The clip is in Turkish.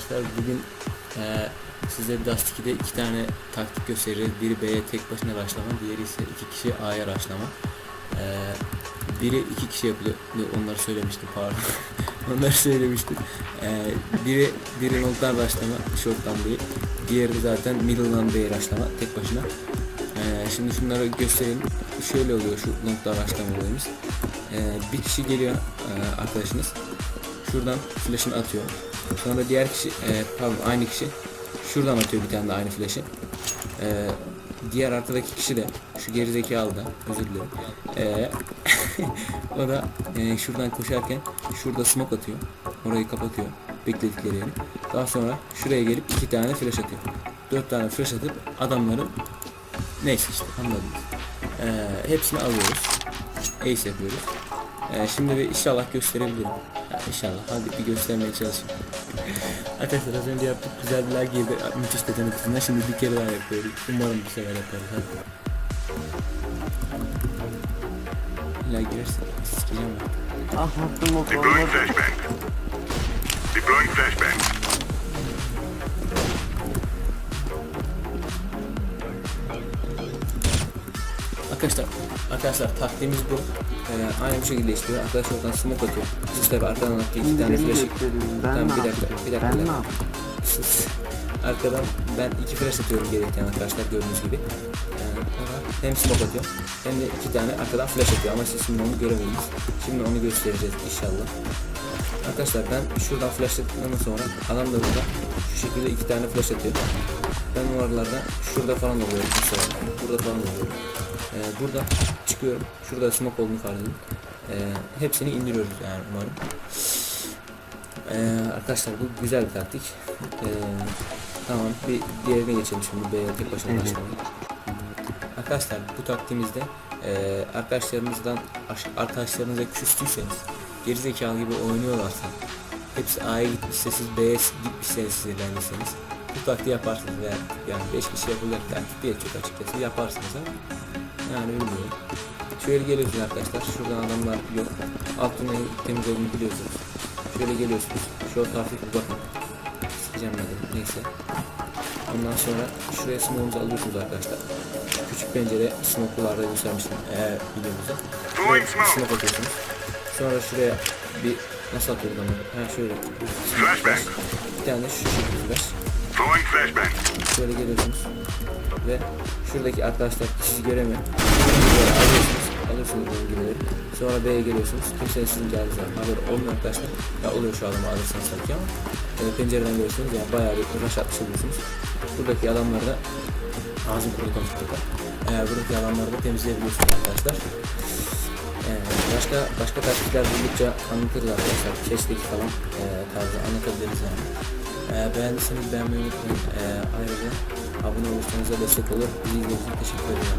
arkadaşlar bugün e, size Dust 2'de iki tane taktik göstereceğiz. Biri B'ye tek başına raşlama, diğeri ise iki kişi A'ya raşlama. E, biri iki kişi yapılıyor. Onları söylemiştim pardon. Onları söylemiştim. E, biri biri noktadan raşlama, short'tan değil. Diğeri zaten middle'dan B'ye raşlama tek başına. E, şimdi şunları göstereyim. Şöyle oluyor şu nokta raşlama olayımız. E, bir kişi geliyor e, arkadaşınız. Şuradan flash'ını atıyor. Sonra diğer kişi, e, pardon aynı kişi şuradan atıyor bir tane de aynı flash'ı. E, diğer arkadaki kişi de şu gerizekalı da özür dilerim. E, o da e, şuradan koşarken şurada smoke atıyor. Orayı kapatıyor. Bekledikleri yeri. Daha sonra şuraya gelip iki tane flash atıyor. Dört tane flash atıp adamları neyse işte anladınız. E, hepsini alıyoruz. Ace yapıyoruz. Ee, şimdi bir inşallah gösterebilirim. Ya inşallah hadi bir göstermeye çalışayım. Arkadaşlar az önce yaptık güzel bir lag girdi. Müthiş dedenin kızından şimdi bir kere daha yapıyoruz. Umarım bu sefer yaparız hadi. Lag girerse sikeceğim ben. Ah attım o Deploying flashbang. Deploying flashbang. Arkadaşlar, arkadaşlar taktiğimiz bu. Ee, aynı bu şekilde işliyor. Arkadaşlar oradan smoke atıyor. Siz tabi arkadan attığı iki tane. Ben Tamam, bir dakika, bir dakika, Ben ne? Sus. Arkadan ben iki flash atıyorum gereken arkadaşlar gördüğünüz gibi. Yani ona hem smoke atıyor hem de iki tane arkadan flash atıyor ama siz şimdi onu göremediniz. Şimdi onu göstereceğiz inşallah. Arkadaşlar ben şuradan flash attıktan sonra adam da burada şekilde iki tane flash atıyor. Ben o aralarda şurada falan oluyorum mesela. Burada falan oluyorum. Ee, burada çıkıyorum. Şurada smoke olduğunu fark edin. Ee, hepsini indiriyoruz yani umarım. Ee, arkadaşlar bu güzel bir taktik. Ee, tamam bir diğerine geçelim şimdi B'ye tek başına başlayalım. Arkadaşlar bu taktiğimizde e, arkadaşlarınızdan aş- arkadaşlarınıza küstüyseniz gerizekalı gibi oynuyorlarsa hepsi A'ya gitmişse siz B'ye gitmişseniz siz ilerleseniz bu taktiği yaparsınız veya yani 5 kişi yapılacak taktik değil çok açıkçası yaparsınız ama yani bilmiyorum. Şöyle geliyorsunuz arkadaşlar şuradan adamlar yok altına temiz olduğunu biliyorsunuz. Şöyle geliyorsunuz. Şu bir bakın. Sikeceğim ben. Neyse. Ondan sonra şuraya smoke'unuzu alıyorsunuz arkadaşlar. Küçük pencere smoke'larda göstermiştim eğer videomuzda. Smoke atıyorsunuz. Sonra şuraya bir nasıl atıyoruz onu? Ha şöyle. Flashbang. Bir tane şu şekilde flash. Throwing flashbang. Şöyle geliyorsunuz. Ve şuradaki arkadaşlar sizi göremiyor. Böyle alıyorsunuz. Alıyorsunuz bu bilgileri. Sonra B'ye geliyorsunuz. Kimsenin sizin geldiğinizden haberi olmuyor arkadaşlar. Ya oluyor şu adamı alırsanız tabii ki ama e, pencereden görüyorsunuz. Yani bayağı bir rush atmış oluyorsunuz. Buradaki adamları da ağzım kurudu konuştukta. E, buradaki adamları da temizleyebiliyorsunuz arkadaşlar. E, başka başka taktikler buldukça anlatırız arkadaşlar. Keşteki falan e, tarzı anlatabiliriz yani. E, beğendiyseniz beğenmeyi unutmayın. E, ayrıca abone olursanız da destek olur. Bizi izlediğiniz için teşekkür ederim.